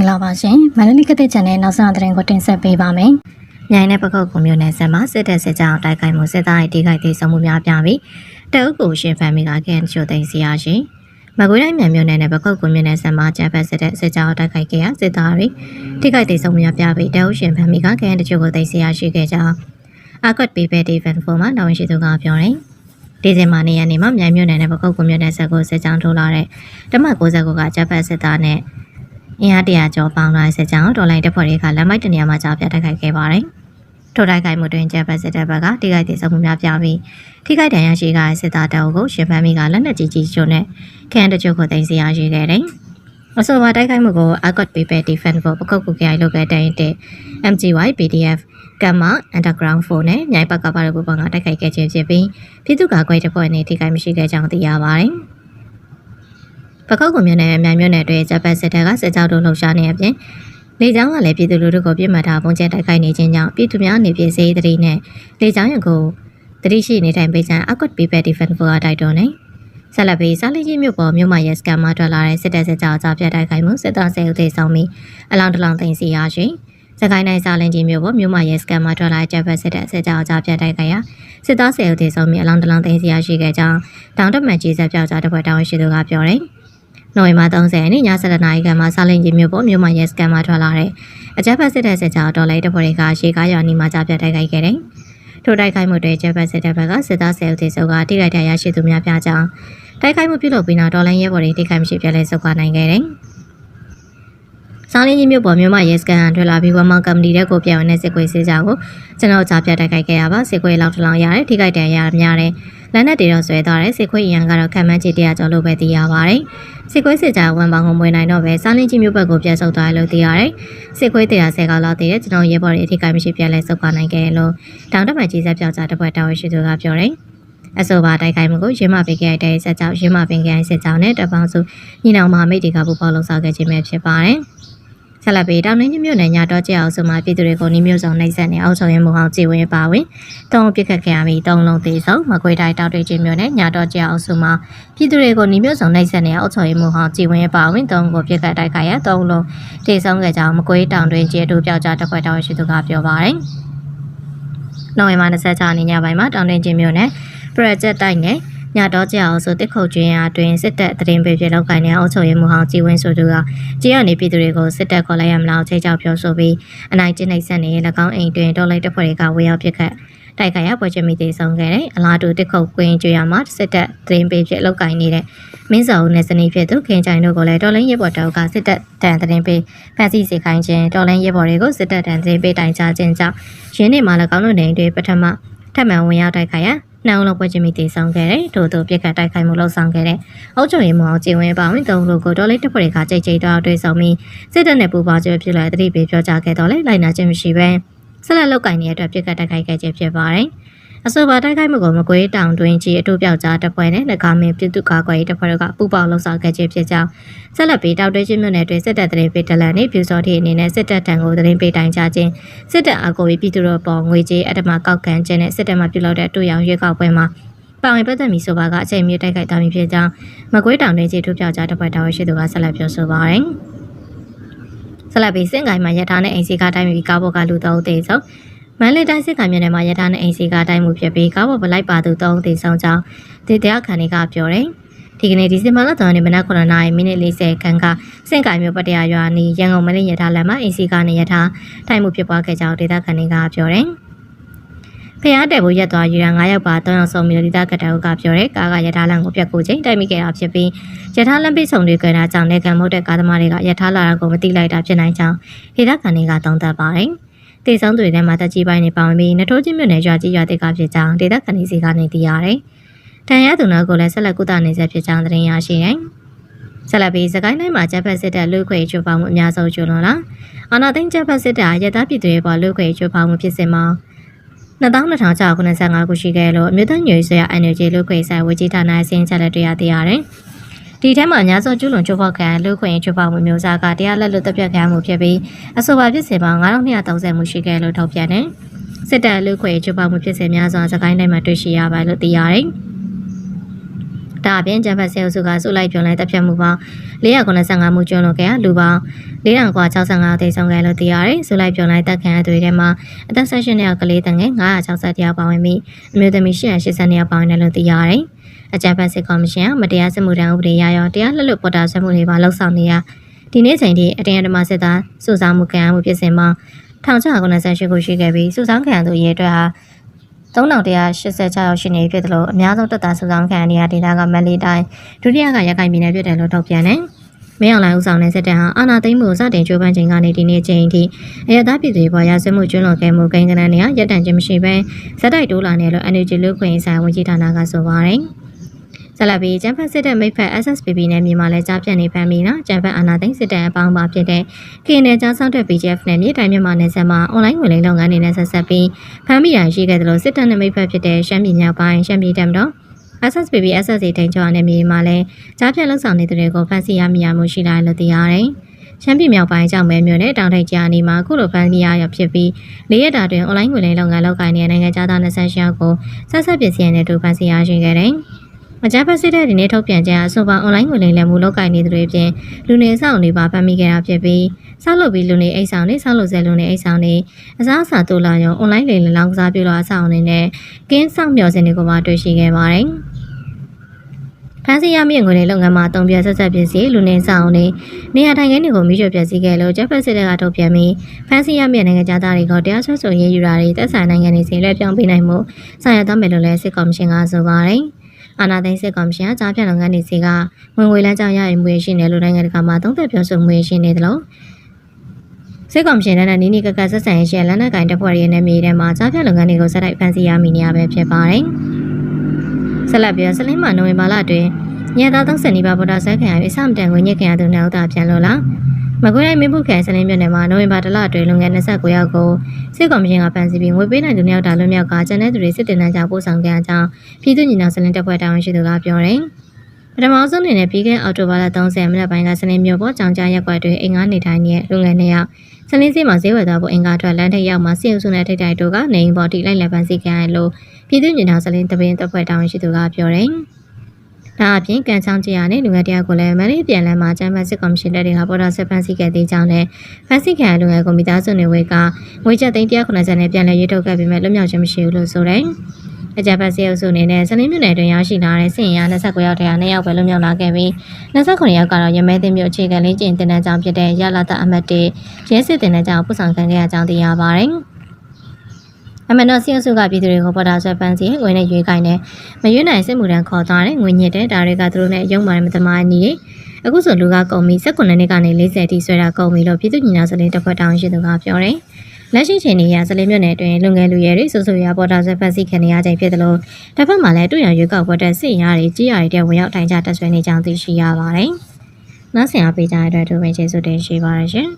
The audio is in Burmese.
င်္ဂလာပါရှင်မန္တလေးကတဲ့ channel နောက်ဆုံးသတင်းကိုတင်ဆက်ပေးပါမယ်။မြိုင်နဲ့ပကုတ်ကုံမျိုးနယ်ဆက်မှာစစ်တပ်စစ်ကြောင်းတိုက်ခိုက်မှုစစ်သားရဲ့တိခိုက်သေးဆုံးမှုများပြပြီးတအုပ်ကိုရှင်ဖန်မီကကန်ချိုသိမ်းစီရရှင်။မကွေးတိုင်းမြန်မျိုးနယ်နဲ့ပကုတ်ကုံမျိုးနယ်ဆက်မှာဂျပန်စစ်တပ်စစ်ကြောင်းတိုက်ခိုက်ခဲ့ရစစ်သားတွေတိခိုက်သေးဆုံးမှုများပြပြီးတအုပ်ရှင်ဖန်မီကကန်တချို့ကိုသိမ်းစီရရှိခဲ့ကြောင်းအကွတ်ပေပဲဒီဖန်ဖိုမှာတာဝန်ရှိသူကပြောတယ်။ဒီဇင်ဘာနေ့ရက်နေ့မှာမြိုင်မြို့နယ်နဲ့ပကုတ်ကုံမြို့နယ်ဆက်ကိုစစ်ကြောင်းထိုးလာတဲ့တမတ်69ကဂျပန်စစ်သားနဲ့ အင်အားတရာကျော်ပေါင်းလာတဲ့စစ်ကြောင်းဒေါ်လာတပ်ဖွဲ့တွေကလမ်းမိုက်တနေရာမှာကြားပြတိုက်ခိုက်ခဲ့ပါတယ်။ထိုတိုက်ခိုက်မှုတွင်ဂျပန်စစ်တပ်ဘက်ကတိခိုက်ဒေဆုံးမှုများပြပြီးထိခိုက်ဒဏ်ရာရှိတဲ့စစ်သားတောက်ကိုရှင်ဖမ်းမိကလက်နက်ကြီးကြီးကျွန်းနဲ့ခန်းတချို့ကိုတင်စီရရှိခဲ့တယ်။အဆိုပါတိုက်ခိုက်မှုကို Agot People Defense ဖို့ပကုတ်ကူကြိုင်လုပ်ခဲ့တဲ့ MGY PDF ကမ္မ Underground 4နဲ့မြိုင်ပတ်ကပါရပူပေါင်းကတိုက်ခိုက်ခဲ့ခြင်းဖြစ်ပြီးပြည်သူ့ကာကွယ်တပ်ဖွဲ့နဲ့ထိခိုက်မရှိခဲ့ကြောင်းသိရပါတယ်။ ပကုတ်ကုမြို့နယ်မြိုင်မြို့နယ်တွေဂျပန်စစ်တပ်ကစစ်ကြောင်းတို့လှုပ်ရှားနေအပြင်လေကြောင်းကလည်းပြည်သူလူထုကိုပြစ်မှတ်ထားပုံကျဲတိုက်ခိုက်နေခြင်းကြောင့်ပြည်သူများနေပြည်စေးတတိနဲ့လေကြောင်းရကိုတတိရှိနေတိုင်းပေးချင် Agot People Defense ဖို့တိုက်တွန်းနေဆက်လက်ပြီးစားလီကြီးမြို့ပေါ်မြို့မှာရဲစကန်မှာထွက်လာတဲ့စစ်တပ်စစ်ကြောင်းအကြပြတ်တိုက်ခိုက်မှုစစ်သားဆဲဦးသေးဆောင်ပြီးအလောင်းတလောင်သိမ်းစီရရှိစကိုင်းတိုင်းစာလင်ကြီးမြို့ပေါ်မြို့မှာရဲစကန်မှာထွက်လာတဲ့ဂျပန်စစ်တပ်စစ်ကြောင်းအကြပြတ်တိုက်ခိုက်ရာစစ်သားဆဲဦးသေးဆောင်ပြီးအလောင်းတလောင်သိမ်းစီရရှိခဲ့ကြောင်းတောင်တက်မှန်ကြီးဆက်ပြောက်ကြားတစ်ဖွဲ့တောင်းရှိသူကပြောတယ် နိုဝင်ဘာ30ရက်နေ့ည7:00နာရီခန့်မှာစာလင်ကြီးမြို့ပေါ်မြို့မှာရဲစကန်မှာထွက်လာတဲ့အကြမ်းဖက်စစ်တပ်စစ်ကြောင်းတော်လိုက်တပ်ဖွဲ့တွေကရှေကားရွာနီမှာကြားပြတ်တိုက်ခိုက်ခဲ့တယ်။ထိုတိုက်ခိုက်မှုတွေဂျပန်စစ်တပ်ဘက်ကစစ်သားဆယ်ဦးသေဆုံးကတိရိုက်တရားရှိသူများပြကြောင်းတိုက်ခိုက်မှုပြုလုပ်ပြီးနောက်တော်လိုင်းရဲဘော်တွေတိခိုက်မရှိပြလဲဆုတ်ခွာနိုင်ခဲ့တယ်။ စာလင်းကြီးမြို့ပေါ်မြို့မှာရဲစကန်ထွက်လာပြီးဝမ်မောင်ကမ္ပဏီတဲ့ကိုပြောင်းနေတဲ့စစ်ကွေးစစ်ကြောင်းကိုကျွန်တော်ကြားပြတ်တိုက်ခိုက်ခဲ့ရပါစစ်ကွေးလောက်ထလောင်ရတယ်ထိခိုက်တယ်ရများတယ်လက်နက်တွေတော့ဆွဲသွားတယ်စစ်ခွေးရန်ကတော့ခံမှန်းချေတရားကျော်လို့ပဲသိရပါတယ်စစ်ခွေးစစ်ကြောဝန်ပေါင်းကိုမွေးနိုင်တော့ပဲစားလင်းကြီးမြို့ဘက်ကိုပြန်ဆုတ်သွားတယ်လို့သိရတယ်စစ်ခွေးတရားဆဲကလောက်တည်တဲ့ကျွန်တော်ရဲဘော်တွေအထိကိမရှိပြန်လဲဆုတ်ခွာနိုင်ခဲ့လို့တောင်တမန်ကြီးဆက်ပြောက်ကြတပွဲတာဝန်ရှိသူကပြောတယ်အဆိုပါတိုက်ခိုက်မှုကိုရင်းမပင်ခဲ့တဲ့ဆက်ကြောင်းရင်းမပင်ခဲ့ဆက်ကြောင်းနဲ့တပေါင်းစုညီနောင်မဟာမိတ်တွေကပူပေါင်းလုံဆောင်ခဲ့ခြင်းပဲဖြစ်ပါတယ် ဆက်လက်ပြီးတောင်နှင်းမြို့နယ်ညတော့ကျအောင်ဆိုမှပြည်သူတွေကိုနှီးမျိုးစုံနှိပ်စက်နေအောင်ဆောင်ရွက်မှုအောင်ကြည်ဝင်းပါဝင်တုံးပြစ်ခတ်ခဲ့ရပြီးတုံးလုံးသေးဆုံးမကွေတိုင်းတောက်တွေချင်းမြို့နယ်ညတော့ကျအောင်ဆိုမှပြည်သူတွေကိုနှီးမျိုးစုံနှိပ်စက်နေအောင်ဆောင်ရွက်မှုအောင်ကြည်ဝင်းပါဝင်တုံးကိုပြစ်ခတ်တိုက်ခိုက်ရတုံးလုံးတေဆုံးခဲ့ကြောင်းမကွေတောင်တွင်ကျေတူပြောက်ကြားတစ်ခွက်တောင်ရှိသူကပြောပါတယ်နိုဝင်ဘာ26ရက်နေ့ညပိုင်းမှာတောင်တွင်ချင်းမြို့နယ် project တိုက်နယ် ညတော့ကြအောင်ဆိုတစ်ခုတ်ကျွင်းအားတွင်စစ်တပ်တရင်ပေပြလောက်ကိုင်းနေအောင်ချုပ်ရမှုဟောင်းကြည်ဝင်းဆိုသူကကြေးရနေပြည်သူတွေကိုစစ်တပ်ခေါ်လိုက်ရမလားချိန်ချောက်ပြောဆိုပြီးအနိုင်ကျင့်နိုင်ဆက်နေ၎င်းအိမ်တွင်တော်လိုက်တပ်ဖွဲ့တွေကဝေရောက်ပစ်ခတ်တိုက်ခိုက်ရပွဲချင်းမိသေးဆုံးခဲ့တယ်အလားတူတစ်ခုတ်ကွင်းကျွေးရမှာစစ်တပ်တရင်ပေပြလောက်ကိုင်းနေတဲ့မင်းစောဦးနဲ့စနီးဖြစ်သူခင်ချိုင်တို့ကိုလည်းတော်လိုင်းရဲဘော်တောက်ကစစ်တပ်တန်တရင်ပေဖန်စီစေခိုင်းခြင်းတော်လိုင်းရဲဘော်တွေကိုစစ်တပ်တန်တရင်ပေတိုင်ချခြင်းကြောင့်ရင်းနေမှာ၎င်းတို့နေတွေပထမ ထပ်မံဝင်ရောက်တိုက်ခိုက်ရနှောင်းလုံးပွဲချင်းမိတည်ဆောင်ခဲ့တဲ့ထို့သူပြက်ခတ်တိုက်ခိုက်မှုလှုပ်ဆောင်ခဲ့တဲ့အုပ်ချုပ်ရေးမှူးအောင်ကျင်ဝင်းပါဝင်တုံးလို့ကိုတော်လေးတပ်ဖွဲ့တွေကကြိတ်ကြိတ်တော့တွေ့ဆောင်ပြီးစစ်တပ်နဲ့ပူးပေါင်းခြင်းဖြစ်လာတဲ့တတိပေးပြောကြားခဲ့တော့လေလိုက်နာခြင်းမရှိဘဲဆက်လက်လောက်ကင်နေတဲ့အတွက်ပြက်ခတ်တိုက်ခိုက်ခဲ့ခြင်းဖြစ်ပါတယ် အဆိုပါတိုက်ခိုက်မှုကိုမကွေးတောင်တွင်ကြီးအတူပြောက်ကြားတပ်ဖွဲ့နဲ့၎င်းမင်းပြည်သူ့ကာကွယ်ရေးတပ်ဖွဲ့တို့ကပူးပေါင်းလှုပ်ဆောင်ခဲ့ခြင်းဖြစ်ကြောင်းဆက်လက်ပြီးတောက်တွဲချင်းမြို့နယ်တွင်စစ်တပ်တရင်ပေးတလန်နှင့်ပြူစောတိအနေနဲ့စစ်တပ်တံကိုတရင်ပေးတိုင်ကြခြင်းစစ်တပ်အကိုပြီးပြည်သူတို့ပေါ်ငွေကြေးအတ္တမကောက်ကန်ခြင်းနဲ့စစ်တပ်မှပြုလုပ်တဲ့တူရောင်ရွေးကောက်ပွဲမှာပါဝင်ပတ်သက်မီဆိုပါကအချိန်မြေတိုက်ခိုက်တာမျိုးဖြစ်ကြောင်းမကွေးတောင်တွင်ကြီးထူးပြောက်ကြားတပ်ဖွဲ့တာဝန်ရှိသူကဆက်လက်ပြောဆိုပါတယ်ဆက်လက်ပြီးစင်ကိုင်းမှာရထားနဲ့အိမ်စီကားတိုင်းပြီးကားပေါ်ကလူသုံးသေးဆုံး မန္တလေးတိုင်းစစ်ကောင်မြို့နယ်မှာရထားနဲ့အိမ်စီကားတိုင်းမှုဖြစ်ပြီးကားပေါ်ပလိုက်ပါသူသုံးသေးဆုံးကြောင်းဒေသခံတွေကပြောတယ်ဒီကနေ့ဒီဇင်ဘာလ3ရက်နေ့မနက်9:00နာရီမိနစ်40ခန်းကစင်ကိုင်မြို့ပတရာရွာနီရန်ကုန်မလင်းရထားလမ်းမှာအင်စီကနေရထားထိုင်မှုဖြစ်ပွားခဲ့ကြောင်းဒေသခံတွေကပြောတယ်။ဖျားတဲ့ဘူးရက်သွားယူရ9ယောက်ပါ3ယောက်ဆုံးပြီးဒေသကတအုပ်ကပြောတယ်ကားကရထားလမ်းကိုပြတ်ကိုချိန်တိုက်မိခဲ့တာဖြစ်ပြီးရထားလမ်းပိတ်ဆောင်တွေကြတာကြောင့်လက်ခံမဟုတ်တဲ့ကားသမားတွေကရထားလာတာကိုမသိလိုက်တာဖြစ်နိုင်ကြောင်းဒေသခံတွေကသုံးသပ်ပါတယ်။ တေဆောင်တွေထဲမှာတက်ကြီးပိုင်းနေပါဝင်ပြီးနထိုးချင်းမြို့နယ်ရွာကြီးရွာတိတ်ကဖြစ်ကြောင်းဒေသခံတွေစီကနေသိရတယ်။တန်ရသူနာကိုလည်းဆက်လက်ကုသနေစေဖြစ်ကြောင်းသတင်းရရှိတယ်။ဆက်လက်ပြီးစကိုင်းတိုင်းမှာဂျပန်စစ်တပ်လူခွေချိုးပေါမှုအများဆုံးကျွလွန်လာအာနာသိန်းဂျပန်စစ်တပ်ရတာပြည်သူတွေပေါ်လူခွေချိုးပေါမှုဖြစ်စဉ်မှာ2285ခုရှိခဲ့လို့အမျိုးသားညွေဆွေရ energy လူခွေဆိုင်ဝေကြီးဌာနအစင်းချက်လက်တွေ့ရသေးရတယ်။ ဒီထဲမှာအများဆုံးကျူးလွန်ချိုးဖောက်ခံလူခွေချိုးဖောက်မှုမျိုးစားကတရားလက်လွတ်တပ်ပြတ်ခံမှုဖြစ်ပြီးအဆိုပါဖြစ်စဉ်မှာ9230မှုရှိခဲ့လို့ထုတ်ပြန်တယ်။စစ်တပ်လူခွေချိုးဖောက်မှုဖြစ်စဉ်များစွာစကိုင်းတိုင်းမှာတွေ့ရှိရပါလို့သိရတယ်။ဒါအပြင်ဂျပန်ဆေးအုပ်စုကစုလိုက်ပြုံလိုက်တပ်ဖြတ်မှုပေါင်း495မှုကျွလွန်ခဲ့ရလူပေါင်း4065တိတ်ဆုံးခဲ့လို့သိရတယ်။စုလိုက်ပြုံလိုက်တပ်ခံရသူတွေထဲမှာအသက်16နှစ်အောက်ကလေးတငယ်960ယောက်ပါဝင်ပြီးအမျိုးသမီး880ယောက်ပါဝင်တယ်လို့သိရတယ်။ အကြံဖတ်စစ်ကော်မရှင်ကမတရားစစ်မှုထမ်းဥပဒေရရောတရားလွတ်လွတ်ပေါ်တာဆွဲမှုတွေပါလှုပ်ဆောင်နေရဒီနေ့ချိန်ထိအတင်းအဓမ္မစစ်သားစုဆောင်းမှုခံရမှုဖြစ်စဉ်မှာ1998ခုရှိခဲ့ပြီးစုဆောင်းခံရသူအရေအတွက်ဟာ3186ရောက်ရှိနေဖြစ်တယ်လို့အများဆုံးတပ်သားစုဆောင်းခံရတဲ့ဒေသကမက်လီတိုင်းဒုတိယကရခိုင်ပြည်နယ်ဖြစ်တယ်လို့ထုတ်ပြန်တယ်။မင်းအောင်လှိုင်ဦးဆောင်တဲ့စစ်တပ်ဟာအာဏာသိမ်းမှုစတင်ကြိုးပမ်းချိန်ကနေဒီနေ့ချိန်ထိအရသာပြည်သူတွေပေါ်ရာဇဝမှုကျွလွန်ခဲ့မှုကိန်းဂဏန်းတွေကရပ်တန့်ခြင်းမရှိဘဲဇက်တိုက်တိုးလာနေလို့ NUG လူခွင့်ဆိုင်ဝန်ကြီးဌာနကဆိုပါတယ်။ ဆက်လက်ပြီးကျန်းဖက်စစ်တပ်မိတ်ဖက် SSPB နဲ့မြန်မာလဲကြားပြတ်နေဖမ်းပြီးနော်ကျန်းဖက်အာဏာသိမ်းစစ်တပ်အပေါင်းပါဖြစ်တဲ့ KNL ကြားဆောင်တဲ့ BGF နဲ့မြေတိုင်းမြန်မာနယ်စပ်မှာအွန်လိုင်းငွေလိမ်လုပ်ငန်းတွေနဲ့ဆက်ဆက်ပြီးဖမ်းမိရရှိခဲ့တယ်လို့စစ်တပ်နဲ့မိတ်ဖက်ဖြစ်တဲ့ရှမ်းပြည်မြောက်ပိုင်းရှမ်းပြည်တပ်မတော် SSPB SSC တင်ကြွနဲ့မြေမှာလဲကြားပြတ်လုပ်ဆောင်နေတဲ့တွေကိုဖမ်းဆီးရမိရမှုရှိလာတယ်လို့သိရတယ်။ရှမ်းပြည်မြောက်ပိုင်းကြောင့်မဲမြို့နယ်တောင်ထိပ်ကြားအနီးမှာအခုလိုဖမ်းမိရရဖြစ်ပြီးလေးရက်တာတွင်အွန်လိုင်းငွေလိမ်လုပ်ငန်းလုပ်ကိုင်နေတဲ့နိုင်ငံသား28ယောက်ကိုဆက်ဆက်ပစ္စည်းရတဲ့တူဖမ်းဆီးရရှိခဲ့တယ်။ အကြမ်းဖက်စစ်တဲ့ဒီနေ့ထုတ်ပြန်ချက်အဆိုပါအွန်လိုင်းငွေလိမ်လည်မှုလုပ်ကိုင်နေသူတွေအပြင်လူနေဆောင်တွေပါဖမ်းမိခဲ့တာဖြစ်ပြီးဆောက်လုပ်ပြီးလူနေအိတ်ဆောင်တွေဆောက်လုပ်ဆဲလူနေအိတ်ဆောင်တွေအစားအစာတိုးလာရုံအွန်လိုင်းလိမ်လည်လောင်းကစားပြုလို့အဆောင်တွေနဲ့ကင်းဆောင်မျှော်စင်တွေကိုပါတွေ့ရှိခဲ့ပါတယ်။ဖန်စီရမြင့်ငွေတွေလုပ်ငန်းမှာအုံပြဆက်ဆက်ပစ္စည်းလူနေဆောင်တွေနေရာထိုင်ခင်းတွေကိုမိကျွပြစီခဲ့လို့ဂျပန်စစ်တပ်ကထုတ်ပြန်ပြီးဖန်စီရမြင့်နိုင်ငံသားတွေကိုတရားစွဲဆိုရေးယူတာတွေသက်ဆိုင်နိုင်ငံတွေစီလွှဲပြောင်းပေးနိုင်မှုဆောင်ရွက်သွားမယ်လို့လည်းစစ်ကော်မရှင်ကဆိုပါတယ်။ အာနာသိန်းစစ်ကော်မရှင်ကကြားပြလုပ်ငန်းတွေစီကဝင်ငွေလမ်းကြောင်းရရင်မှုရှိနေလို့နိုင်ငံတကာမှာသုံးသက်ပြောဆိုမှုရှိနေတယ်လို့စစ်ကောင်ရှင်နဲ့နီးနီးကကဆက်ဆံရေးရှိလက်နက်ကင်တပ်ဖွဲ့ရဲ့နယ်မြေထဲမှာကြားပြလုပ်ငန်းတွေကိုစက်တိုက်ဖန်ဆီးရမိနေရပဲဖြစ်ပါတယ်။ဆက်လက်ပြီးစလင်းမနိုဝင်ဘာလအတွင်းညသား30နီးပါးဗုဒ္ဓဆဲခံရပြီးအစမတန်ဝင်ညစ်ခံရသူနောက်တာပြန်လို့လား မကွေးတိုင်းမင်းဘူးခရိုင်စလင်းမြို့နယ်မှာနိုဝင်ဘာလလအတွင်းလုံငယ်29ယောက်ကိုစစ်ကောင်ရှင်ကဖမ်းဆီးပြီးငွေပေးနိုင်သူနှစ်ယောက်တာလွတ်မြောက်ကကျန်တဲ့သူတွေစစ်တင်တန်းကြောင့်ပို့ဆောင်ခဲ့ကြောင်းပြည်သူ့ညီနောင်စလင်းတပ်ဖွဲ့တာဝန်ရှိသူကပြောတယ်ပထမဆုံးအနေနဲ့ပြီးခဲ့အောက်တိုဘာလ30မိနစ်ပိုင်းကစနေမြို့ပေါ်ကြောင်ကြားရက်ကွက်တွင်အင်္ဂါနေထိုင်နေတဲ့လူငယ်နှစ်ယောက်စလင်းစီမှာဈေးဝယ်သွားဖို့အင်္ဂါထွက်လမ်းထိပ်ရောက်မှစစ်အုပ်စုနဲ့ထိတ်တိုက်တို့ကနေအိမ်ပေါ်ထိလိုက်လက်ပန်းစီခံရလို့ပြည်သူ့ညီနောင်စလင်းတပင်းတပ်ဖွဲ့တာဝန်ရှိသူကပြောတယ်။ ဒါအပြင်ကန်ချောင်းကြီးရနဲ့လူငယ်တယောက်ကိုလည်းမလေးပြန်လမ်းမှာကျမ်းပတ်စစ်ကော်မရှင်တပ်တွေကပေါ်တာဆက်ဖမ်းဆီးခဲ့သေးကြောင်းနဲ့ဖမ်းဆီးခံရလူငယ်ကွန်ပျူတာစုနေဝေကငွေချက်သိန်း190နဲ့ပြန်လည်ရေးထုတ်ခဲ့ပေမဲ့လွတ်မြောက်ခြင်းမရှိဘူးလို့ဆိုတယ်။အကြပ်ပတ်စီအုပ်စုအနေနဲ့စနေမြို့နယ်တွင်ရောက်ရှိလာတဲ့စစ်ရင်အား29ယောက်တည်း2ယောက်ပဲလွတ်မြောက်လာခဲ့ပြီး29ယောက်ကတော့ရမဲသိမ်းမြို့အခြေခံလေးကျင်းတင်တဲ့ကြောင်းဖြစ်တဲ့ရလာတာအမတ်တေရဲစစ်တင်တဲ့ကြောင်းပို့ဆောင်ခံခဲ့ရကြောင်းသိရပါတယ်။ အမနော်စီအုပ်စုကပြည်သူတွေကိုပေါ်တာဆွဲပန်းစီငွေနဲ့ရွေးကိုင်းနဲ့မရွေးနိုင်စစ်မှုတန်းခေါ်သွားတယ်ငွေညစ်တဲ့ဒါတွေကသူတို့နဲ့ရုံမာမသမားနီးအခုဆိုလူကကုန်ပြီ19နှစ်ကနေ40တိဆွဲတာကုန်ပြီလို့ပြည်သူ့ညီညာစလင်းတစ်ခွက်တောင်းရှိသူကပြောတယ်။လက်ရှိချိန်นี้ရစလေးမြို့နယ်အတွင်းလူငယ်လူရဲတွေဆူဆူရပေါ်တာဆွဲဖက်စီခံနေရချိန်ဖြစ်တယ်လို့တစ်ဖက်မှာလည်းတွေ့ရရွေးကောက်ပွဲတဲ့စစ်ရားတွေကြီးရတဲ့ဝင်ရောက်ထိုင်ကြတက်ဆွဲနေကြောင်းသိရှိရပါတယ်။နောက်ဆင်အားပေးကြတဲ့အတွက်ဒုဝင်းကျေးဇူးတင်ရှိပါတယ်ရှင်။